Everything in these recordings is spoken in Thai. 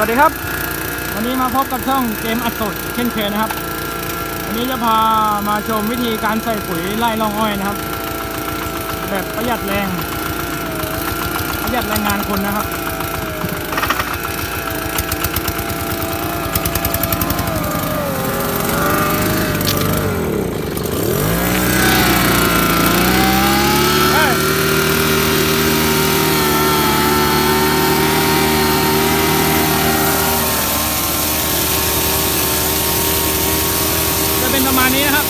สวัสดีครับ วันนี้มาพบกับช่องเกมอัดสดเช่นเคยนะครับ วันนี้จะพามาชมวิธีการใส่ปุ๋ยไล่ร่องอ้อยนะครับ แบบประหยัดแรง ประหยัดแรงงานคนนะครับ เฮ้ยจะเป็นประมาณนี้นะครับ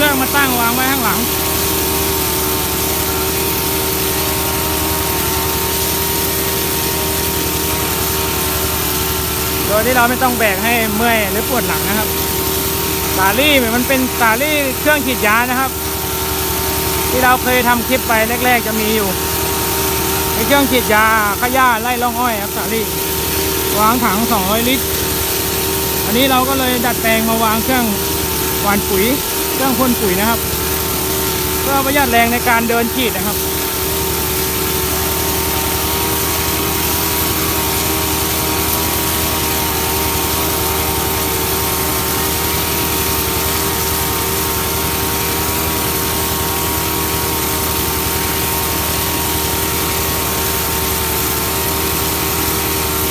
เครื่องมาตั้งวางไว้ข้างหลัง โดยที่เราไม่ต้องแบกให้เมื่อยหรือปวดหลังนะครับ สาลี่มันเป็นสาลี่เครื่องฉีดยานะครับ ที่เราเคยทำคลิปไปแรก ๆ จะมีอยู่ในเครื่องฉีดยาขย่าไล่ร่องอ้อยครับสาลี่วางถัง 200 ลิตร อันนี้เราก็เลยดัดแปลงมาวางเครื่องหว่านปุ๋ย เครื่องพ่นปุ๋ยนะครับ เพื่อประหยัดแรงในการเดินฉีดนะครับ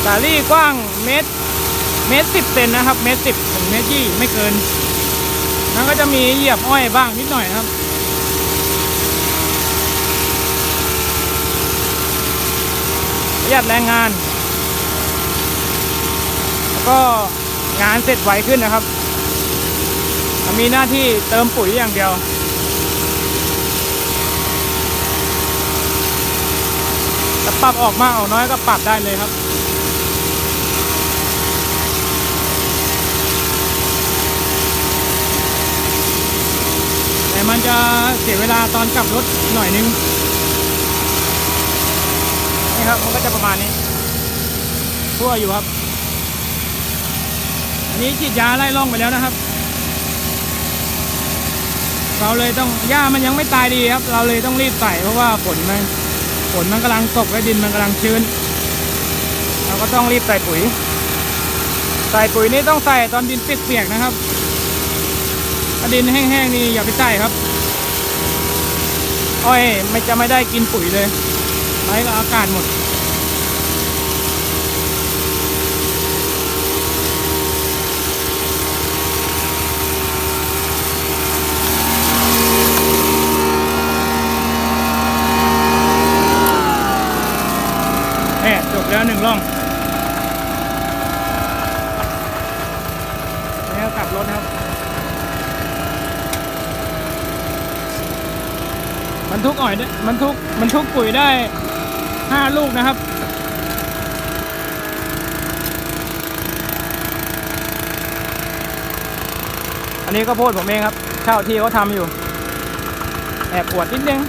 สาลี่กว้างเมตรเมตรสิบเซนนะครับ เมตรสิบถึงเมตรยี่ไม่เกิน นั้นก็จะมีเหยียบอ้อยบ้างนิดหน่อยครับ ประหยัดแรงงาน แล้วก็งานเสร็จไวขึ้นนะครับ มีหน้าที่เติมปุ๋ยอย่างเดียวจะปรับออกมากออกน้อยก็ปรับได้เลยครับ มันจะเสียเวลาตอนกลับรถหน่อยนึง นี่ครับมันก็จะประมาณนี้ทั่วอยู่ครับ อันนี้ฉีดยาไล่ล่องไปแล้วนะครับ เราเลยต้องหญ้ามันยังไม่ตายดีครับ เราเลยต้องรีบใส่เพราะว่าฝนมันฝนมันกำลังตกและดินมันกำลังชื้น เราก็ต้องรีบใส่ปุ๋ย ใส่ปุ๋ยนี่ต้องใส่ตอนดินเปียกๆนะครับ ถ้าดินแห้งๆนี่อย่าไปใส่ครับ อ้อยไม่จะไม่ได้กินปุ๋ยเลยไม้ก็อากาศหมดแอบจบแล้วหนึ่งร่องแล้วกลับรถนะครับ มันทุกอ่อยมันทุกมันทุกปุ๋ยได้ห้าลูกนะครับ อันนี้ก็โพดผมเองครับเช่าที่เขาทำอยู่ แอบปวดนิดนึง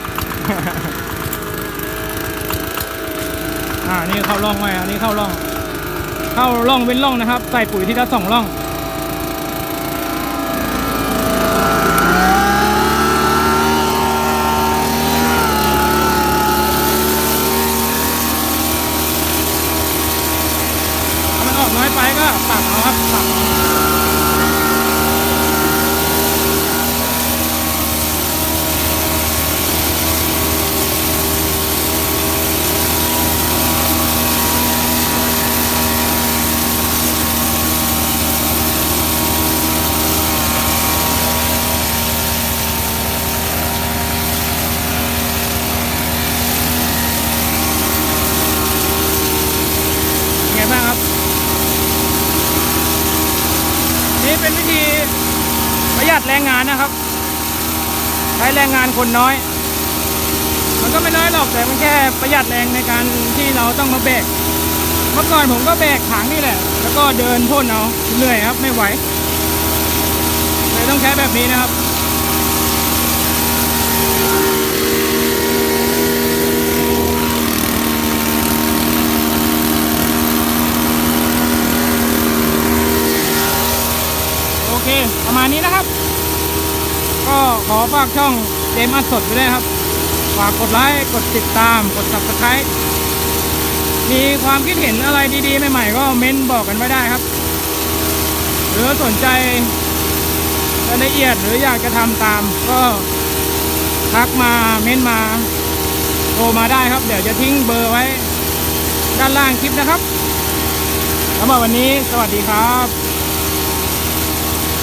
อ่านี่เข้าร่องไว้อันนี้เข้าร่อง เข้าร่องเป็นร่องนะครับ ใส่ปุ๋ยที่ละสองร่อง ถ้ามันออกน้อยไปก็ปรับเอาครับปรับเอาเป็นไงบ้างครับ นี่เป็นวิธีประ หยัดแรงงานนะครับ ใช้แรงงานคนน้อย มันก็ไม่น้อยหรอกแต่มันแค่ประหยัดแรงในการที่เราต้องมาแบกเมื่อก่อนผมก็แบกถังนี่แหละ แล้วก็เดินพ่นเอาเหนื่อยครับไม่ไหวเลยต้องใช้แบบนี้นะครับ โอเค ประมาณ นี้นะครับ ก็ขอฝากช่องเจมส์อัดสดไปด้วยครับ ฝากกดไลค์กดติดตาม กด subscribe มมีความคิดเห็นอะไรดีๆ ใหม่ๆ ก็เม้นบอกกันไว้ได้ครับ หรือสนใจรายละเอียดหรืออยากจะทำตาม ก็ทักมาเม้นมาโทรมาได้ครับ เดี๋ยวจะทิ้งเบอร์ไว้ ด้านล่างคลิปนะครับสำหรับวันนี้สวัสดีครับ